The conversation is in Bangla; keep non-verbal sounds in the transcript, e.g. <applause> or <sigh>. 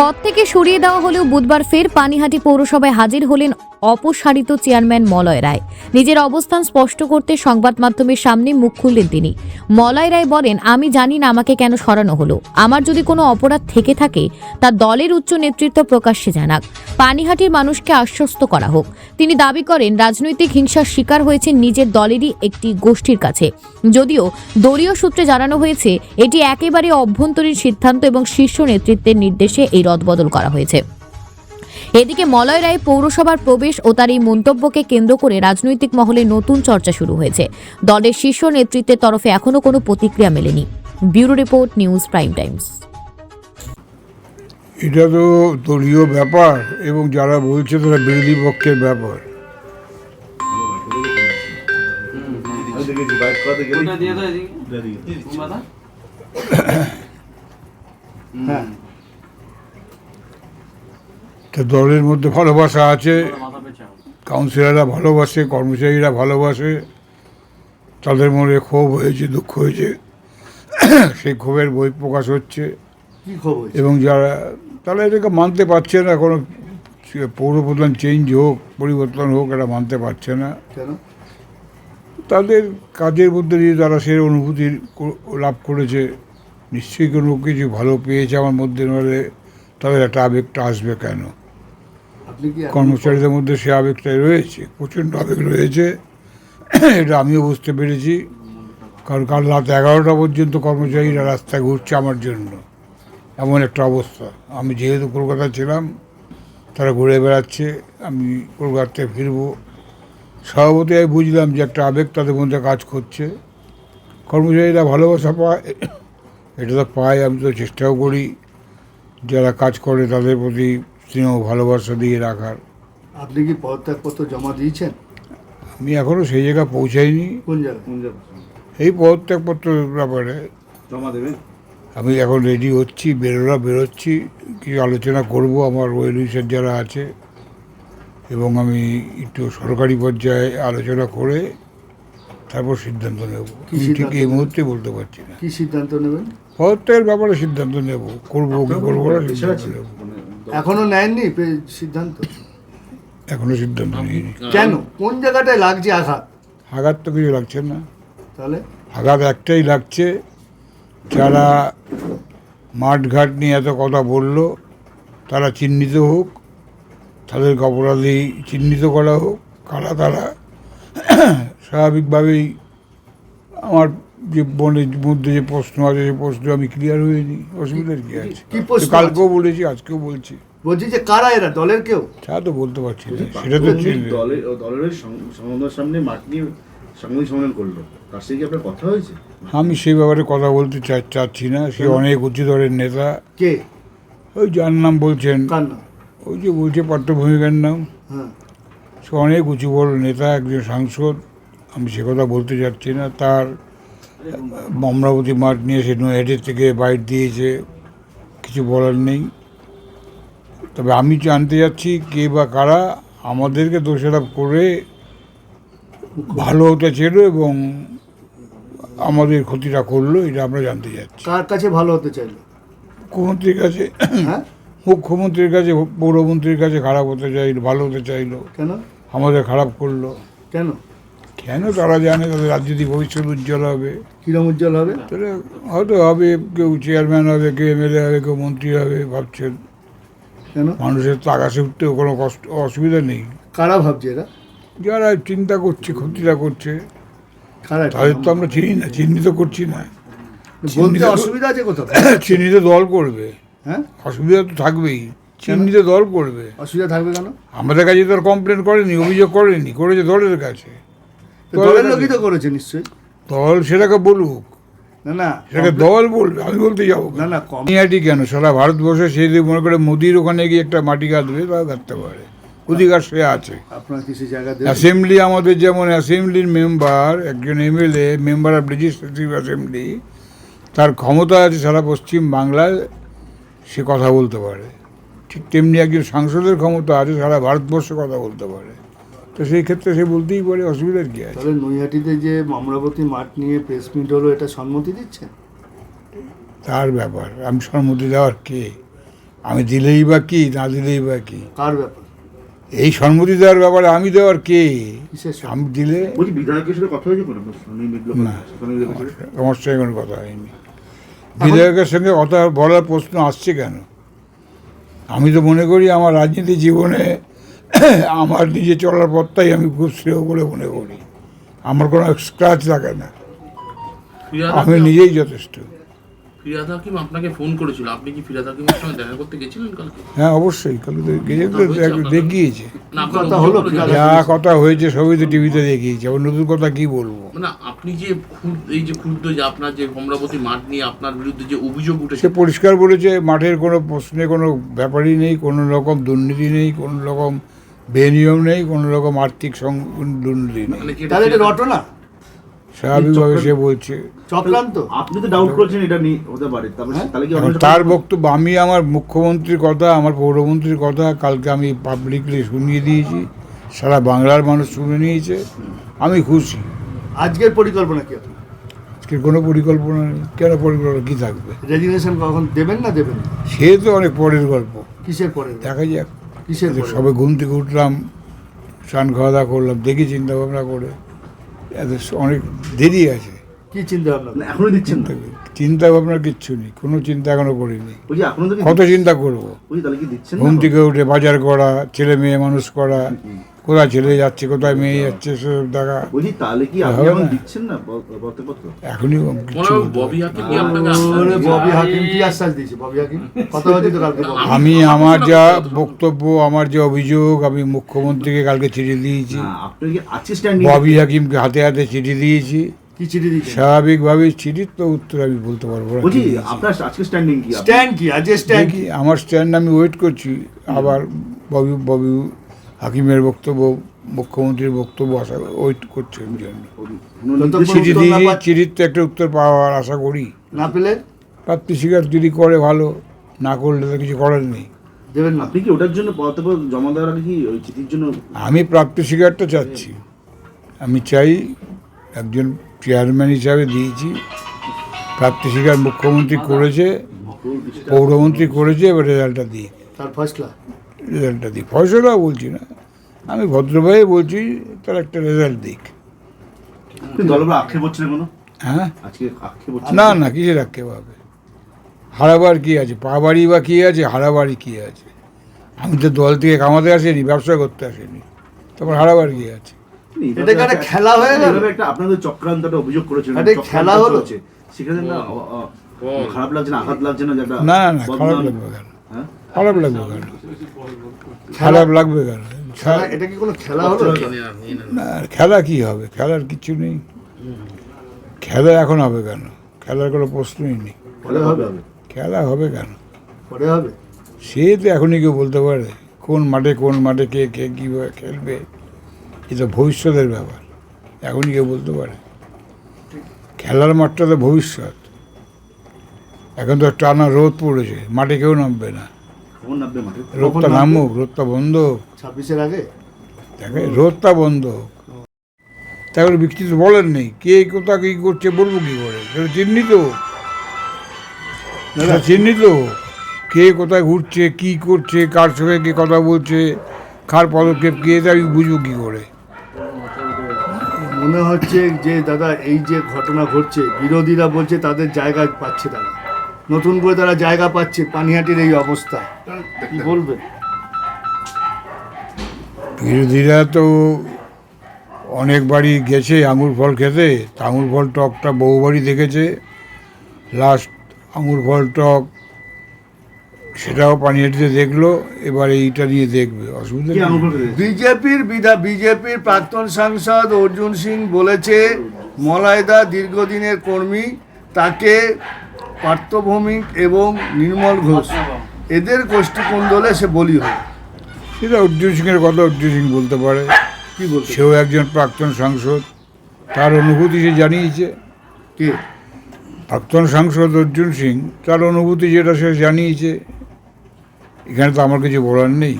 পদ থেকে সরিয়ে দেওয়া হলেও বুধবার ফের পানিহাটি পৌরসভায় হাজির হলেন অপসারিত চেয়ারম্যান মলয় রায়। নিজের অবস্থান স্পষ্ট করতে সংবাদ মাধ্যমের সামনে মুখ খুললেন তিনি। মলয় রায় বলেন, আমি জানি না আমাকে কেন সরানো হলো। আমার যদি কোনো অপরাধ থেকে থাকে, তা দলের উচ্চ নেতৃত্ব প্রকাশ্যে জানাক। পানিহাটির মানুষকে আশ্বস্ত করা হোক। তিনি দাবি করেন, রাজনৈতিক হিংসার শিকার হয়েছে নিজের দলেরই একটি গোষ্ঠীর কাছে। যদিও দলীয় সূত্রে জানানো হয়েছে, এটি একেবারে অভ্যন্তরীণ সিদ্ধান্ত এবং শীর্ষ নেতৃত্বের নির্দেশে এই রদবদল করা হয়েছে। এদিকে মলয় রায় পৌরসভার প্রবেশ ও তার এই মন্তব্যকে কেন্দ্র করে রাজনৈতিক মহলে নতুন চর্চা শুরু হয়েছে। দলের শীর্ষ নেতৃত্বের তরফে এখনও কোনো প্রতিক্রিয়া মেলেনি। Bureau report news prime times. এটা তো দলীয় ব্যাপার এবং যারা বলছে তারা বিরোধী পক্ষের ব্যাপার। ওটা দিয়ে দাও এদিকে মাথা তো দলের মধ্যে ভালোবাসা আছে। কাউন্সিলররা ভালোবাসে কর্মচারীরা ভালোবাসে। তাদের মনে ক্ষোভ হয়েছে দুঃখ হয়েছে। সেই ক্ষোভের বই প্রকাশ হচ্ছে। এবং যারা তারা এটাকে মানতে পারছে না। কোনো পৌরপ্রধান চেঞ্জ হোক পরিবর্তন হোক এটা মানতে পারছে না। তাদের কাজের মধ্যে দিয়ে তারা সে অনুভূতি লাভ করেছে। নিশ্চয়ই কোনো কিছু ভালো পেয়েছে আমার মধ্যে নাহলে তাদের একটা আবেগটা আসবে কেন? কর্মচারীদের মধ্যে সে আবেগটাই রয়েছে, প্রচণ্ড আবেগ রয়েছে। এটা আমিও বুঝতে পেরেছি। কারণ কাল রাত এগারোটা পর্যন্ত কর্মচারীরা রাস্তায় ঘুরছে আমার জন্য। এমন একটা অবস্থা। আমি যেহেতু কলকাতায় ছিলাম, তারা ঘুরে বেড়াচ্ছে, আমি কলকাতায় ফিরবো। স্বভাবতই আমি বুঝলাম যে একটা আবেগ তাদের মধ্যে কাজ করছে। কর্মচারীরা ভালোবাসা পায়, এটা তো পায়, আমি তো চেষ্টাও করি। যারা কাজ করে তাদের প্রতি স্নেহ ভালোবাসা দিয়ে রাখার। আপনি কি পদত্যাগপত্র জমা দিয়েছেন? আমি এখনও সেই জায়গায় পৌঁছাইনি। কোন এই পদত্যাগপত্রের ব্যাপারে জমা দেবেন? আমি এখন রেডি হচ্ছি বেরোরা বেরোচ্ছি। কিছু আলোচনা করব আমার ওয়েল উইশার যারা আছে। এবং আমি একটু সরকারি পর্যায়ে আলোচনা করে তারপর সিদ্ধান্ত নেব। কি ঠিক এই মুহূর্তে বলতে পারছি না। কি সিদ্ধান্ত নেবেন? পদত্যাগের ব্যাপারে সিদ্ধান্ত নেব। করব কি করব না সিদ্ধান্ত নেব। এখনও নেননি সিদ্ধান্ত? এখনও সিদ্ধান্ত নিইনি। কেন? কোন জায়গাটায় লাগছে আঘাত? আঘাত তো কিছু লাগছে না। তাহলে? আঘাত একটাই লাগছে যারা মাঠঘাট নিয়ে এত কথা বলল তারা চিহ্নিত হোক তাদেরকে অপরাধী চিহ্নিত করা হোক কারা তারা স্বাভাবিকভাবেই আমার যে মনের মধ্যে যে প্রশ্ন আছে সেই প্রশ্ন আমি ক্লিয়ার হইনি অসুবিধার কি আছে? কালকেও বলেছি আজকেও বলছি। বলছি যে কারা এরা? দলের কেউ? তা তো বলতে পারছি না। সেটা তো দলের দলের সামনে মাঠ নিয়ে সাংবাদিক সম্মেলন করল। তার সাথে কি আপনার কথা হয়েছে? আমি সেই ব্যাপারে কথা বলতে চা- চাচ্ছি না। সে অনেক উচ্চ দলের নেতা। কে? ওই যার নাম বলছেন। ওই যে বলছে পাট্টভূমিকার নাম। হ্যাঁ। সে অনেক উঁচু বড় নেতা একজন সাংসদ। আমি সে কথা বলতে চাচ্ছি না। তার অমরাবতী মাঠ নিয়ে সে হেডের থেকে বাইট দিয়েছে কিছু বলার নেই। তবে আমি জানতে যাচ্ছি কে বা কারা আমাদেরকে দোষারোপ করে ভালো হতে ছিল এবং আমাদের ক্ষতিটা করল এটা আমরা জানতে চাচ্ছি। কার কাছে ভালো হতে চাইলো? মুখ্যমন্ত্রীর কাছে হ্যাঁ? মুখ্যমন্ত্রীর কাছে পৌরমন্ত্রীর কাছে খারাপ হতে চাইলো ভালো হতে চাইলো। কেন? আমাদের খারাপ করল। কেন? কেন তারা জানে তাদের রাজনীতি ভবিষ্যৎ উজ্জ্বল হবে? কিরম উজ্জ্বল হবে? তাহলে হয়তো হবে কেউ চেয়ারম্যান হবে কেউ এমএলএ হবে কেউ মন্ত্রী হবে ভাবছেন। কেন? মানুষের তো আকাশে উঠতেও কোনো কষ্ট অসুবিধা নেই। কারা ভাবছে এরা? যারা চিন্তা করছে ক্ষতিটা করছে। কারা তাদের তো আমরা চিনি না চিহ্নিত করছি না। বলতে অসুবিধা আছে কোথাও? <coughs> চিহ্নিত দল করবে। হ্যাঁ? অসুবিধা তো থাকবেই। চিহ্নিত দল করবে। অসুবিধা থাকবে কেন? আমাদের কাছে তো আর কমপ্লেন করেনি অভিযোগ করেনি করেছে দলের কাছে। দলের লোকই তো করেছে নিশ্চয়ই। দল সেটাকে বলুক। না না সেটাকে দল বলবে আমি বলতে যাব না না কম পানিহাটি কেন? সারা ভারতবর্ষে সে যদি মনে করে মোদির ওখানে গিয়ে একটা মাটি কাটবে তাও কাটতে পারে। অধিকার সে আছে। আপনার কিছু জায়গা অ্যাসেম্বলি আমাদের যেমন অ্যাসেম্বলির মেম্বার একজন MLA member of legislative assembly তার ক্ষমতা আছে সারা পশ্চিম বাংলায় সে কথা বলতে পারে। ঠিক তেমনি একজন সাংসদের ক্ষমতা আছে সারা ভারতবর্ষে কথা বলতে পারে। তো সেই ক্ষেত্রে সে বলতেই পারে অসুবিধার কী আছে? তাহলে নৈহাটিতে যে অমরাবতী মাঠ নিয়ে প্রেস মিট হলো এটা সম্মতি দিচ্ছে? তার ব্যাপার। আমি সম্মতি দেওয়ার কে? আমি দিলেই বা কি না দিলেই বা কি? কার ব্যাপার? এই সম্মতি দেওয়ার ব্যাপারে আমি দেওয়ার কে? আমি দিলে বিধায়কের সাথে কথা হয়েছে কোনো? আপনার সোনি মিটলো না। আমার সঙ্গে কোনো কথা হয়নি। বিধায়কের সঙ্গে কথা বলার প্রশ্ন আসছে কেন? আমি তো মনে করি আমার রাজনীতি জীবনে আমার নিজে চলার পথটাই আমি খুব শ্রেয় বলে মনে করি। আমার কোনো স্ক্র্যাচ লাগে না। আমি নিজেই যথেষ্ট। ফিরাদ হাকিম আপনাকে ফোন করেছিল? আপনি কি ফিরাদ হাকিমের সঙ্গে দেখা করতে গেছিলেন কালকে? হ্যাঁ অবশ্যই। কালকে তো দেখিয়েছে। যে- কথা হয়েছে সবই তো টিভিতে দেখিয়েছে। আবার নতুন কথা কি বলব? মানে আপনি যে ক্ষুদ- এই যে ক্ষুদ্র যে আপনার যে অমরাবতী মাঠ নিয়ে আপনার বিরুদ্ধে যে অভিযোগ উঠেছে সে পরিষ্কার বলেছে মাঠের কোনো প্রশ্নে কোনো ব্যাপারই নেই কোনো রকম দুর্নীতি নেই কোনো রকম বেনিয়ম নেই কোনো রকম আর্থিক সং- দুর্নীতি নেই। মানে তাহলে এটা রটনা? স্বাভাবিকভাবে সে বলছে। চক্রান্ত? আপনি তো ডাউট করছেন এটা নিয়ে হতে পারে হ্যাঁ? তাহলে কি তার বক্তব্য আমি আমার মুখ্যমন্ত্রীর কথা আমার পৌরমন্ত্রীর কথা কালকে আমি পাবলিকলি শুনিয়ে দিয়েছি। সারা বাংলার মানুষ শুনে নিয়েছে। আমি খুশি। আজকের পরিকল্পনা কি আপনার? আজকে কোনো পরিকল্পনা নেই। কেন পরিকল্পনা কী থাকবে? রেজিগনেশন কখন দেবেন না দেবেন সে তো অনেক পরের গল্প। কিসের পরে দেখা যাক। কিসের সবে ঘুম থেকে উঠলাম স্নান খাওয়া দাওয়া করলাম দেখি চিন্তা ভাবনা করে। এত অনেক দেরি আছে। কি চিন্তা ভাবনা এখনও দিচ্ছেন না। চিন্তা ভাবনার কিচ্ছু নেই কোনো চিন্তা এখনও করিনি। কত চিন্তা করব? বলছি তাহলে কি দিচ্ছেন না? ঘুম থেকে উঠে বাজার করা ছেলে মেয়ে মানুষ করা কোথায় ছেলে যাচ্ছে কোথায় মেয়ে যাচ্ছে সব দেখা। তাহলে কি এখন দিচ্ছেন না এখনই। আমি আমার যা বক্তব্য আমার যে অভিযোগ আমি মুখ্যমন্ত্রীকে কালকে চিঠি দিয়েছি। ববি হাকিমকে হাতে হাতে চিঠি দিয়েছি। কি চিঠি দিয়েছে স্বাভাবিকভাবে চিঠির তো উত্তর আমি বলতে পারব না। বলছি আপনার আজকে স্ট্যান্ডিং কি? স্ট্যান্ড কি? আজকে স্ট্যান্ড দেখি আমার স্ট্যান্ড আমি ওয়েট করছি। আবার ববি ববি হাকিমের বক্তব্য মুখ্যমন্ত্রীর বক্তব্য আশা ওয়েট করছি ওই জন্য চিঠি দিয়েছি চিঠির তো একটা উত্তর পাওয়ার আশা করি। না পেলে? প্রাপ্তি স্বীকার যদি করে ভালো। না করলে তো কিছু করার নেই। দেবেন আপনি কি ওটার জন্য পত্রপত্র জমা দেওয়ার কি ওই চিঠির জন্য আমি প্রাপ্তি স্বীকারটা চাচ্ছি। আমি চাই একজন চেয়ারম্যান হিসাবে দিয়েছি। প্রাপ্তি স্বীকার মুখ্যমন্ত্রী করেছে পৌরমন্ত্রী করেছে এবার রেজাল্টটা দিই তার ফসলা রেজাল্টটা দিই ফয়সলা বলছি না। আমি ভদ্রভাবে বলছি তার একটা রেজাল্ট দিক। হ্যাঁ? না না কিসের আক্ষেপ হবে? হারাবার কি আছে? পা বাড়ি বা কি আছে? হারাবাড়ি কি আছে? আমি তো দল থেকে কামাতে আসিনি ব্যবসা করতে আসিনি। তারপর হারাবার কি আছে? এটাকে একটা খেলা হয়ে গেল? একটা আপনাদের চক্রান্ত একটা অভিযোগ চক্রান্ত খেলা হলো? সেখানে না খারাপ লাগছে না আঘাত লাগছে না যে একটা না না খারাপ লাগবে কেন? হ্যাঁ? খারাপ লাগবে কেন? খারাপ লাগবে কেন? এটা কি কোনো খেলা হলো। না খেলা কি হবে? খেলার কিছু নেই। খেলা এখন হবে কেন? খেলার কোনো প্রশ্নই নেই। খেলা হবে হবে। খেলা হবে কেন? পরে হবে। সে তো এখনই কেউ বলতে পারে। কোন মাঠে কোন মাঠে কে কে কীভাবে খেলবে? এ তো ভবিষ্যতের ব্যাপার। এখন কেউ বলতে পারে। খেলার মাঠটা তো ভবিষ্যৎ। এখন তো টানা রোদ পড়েছে মাঠে কেউ নামবে না। রোদটা নামুক রোদটা বন্ধ হোক। ছাব্বিশের আগে? দেখে রোদটা বন্ধ হোক। তারপরে বিস্তৃত বলেন নেই কে কোথা কী করছে বলব কী করে? সেটা চিহ্নিত হোক। চিহ্নিত হোক। কে কোথায় ঘুরছে কি করছে কার সঙ্গে কে কথা বলছে কার পদক্ষেপ কে এটা আমি বুঝব কী করে। মনে হচ্ছে যে, দাদা, এই যে ঘটনা ঘটছে, বিরোধীরা বলছে তাদের জায়গা পাচ্ছে তারা নতুন করে তারা জায়গা পাচ্ছে, পানিহাটির এই অবস্থা। কি বলবে? বিরোধীরা তো অনেক বাড়ি গেছে আঙুর ফল খেতে। আঙুর ফল টকটা বহুবারই দেখেছে। লাস্ট আঙুর ফল টক সেটাও পানিহাটিতে দেখল এবার এইটা নিয়ে দেখবে অসুবিধা বিজেপির বিধা বিজেপির প্রাক্তন সাংসদ অর্জুন সিং বলেছে মলায়দা দীর্ঘদিনের কর্মী তাকে পার্থভৌমিক এবং নির্মল ঘোষ এদের গোষ্ঠীকুণ্ডলে সে বলি হয়। সেটা অর্জুন সিংয়ের কথা অর্জুন সিং বলতে পারে। কি বল সেও একজন প্রাক্তন সাংসদ তার অনুভূতি সে জানিয়েছে। কে? প্রাক্তন সাংসদ অর্জুন সিং তার অনুভূতি যেটা সে জানিয়েছে এখানে তো আমার কিছু বলার নেই।